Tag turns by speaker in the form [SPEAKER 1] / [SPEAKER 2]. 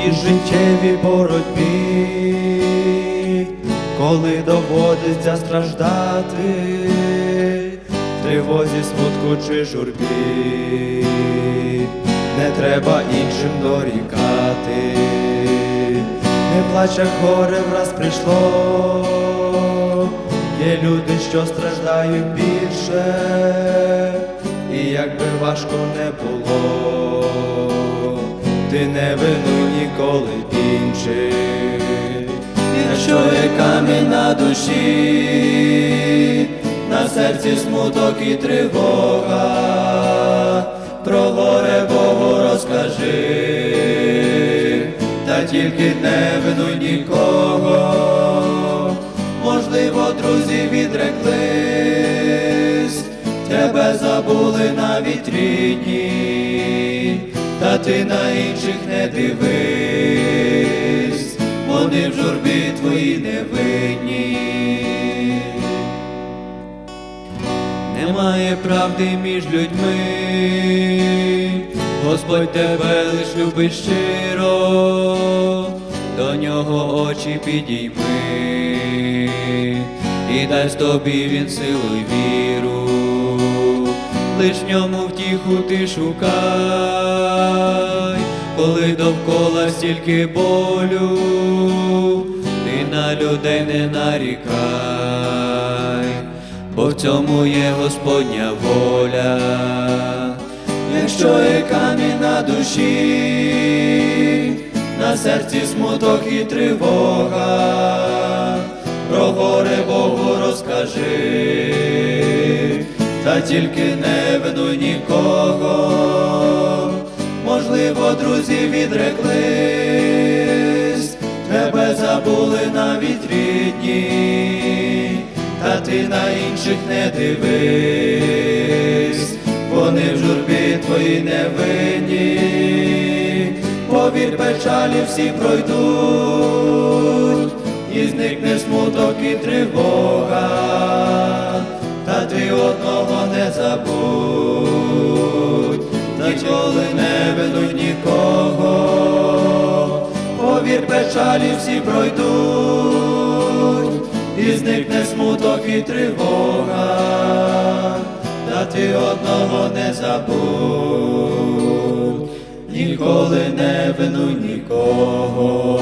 [SPEAKER 1] цій життєвій боротьбі, коли доводиться страждати, в тривозі, смутку чи журбі, не треба іншим дорікати, не плач, як горе враз прийшло, є люди, що страждають більше, і як би важко не було, ти не винуй ніколи інших, якщо є камінь на душі, на серці смуток і тривога, про горе Богу розкажи, та тільки не винуй нікого, можливо, друзі відреклись, тебе забули навіть рідні, та ти на інших не дивись, вони в журбі твої невинні. Немає правди між людьми, Господь тебе лиш любить щиро, до нього очі підійми, і дасть тобі він силу й віру, лиш в ньому втіху ти шукай, довкола стільки болю, ти на людей не нарікай бо в цьому є Господня воля, якщо є камінь на душі, на серці смуток і тривога, про горе Богу розкажи, та тільки не винуй нікого, друзі відреклись, тебе забули навіть рідні та ти на інших не дивись, вони в журбі твої невинні, повір печалі всі пройдуть, і зникне смуток і тривога, та ти одного не забудь, ніколи печалі всі пройдуть і зникне смуток і тривога, та ти одного не забудь, ніколи не вину нікого.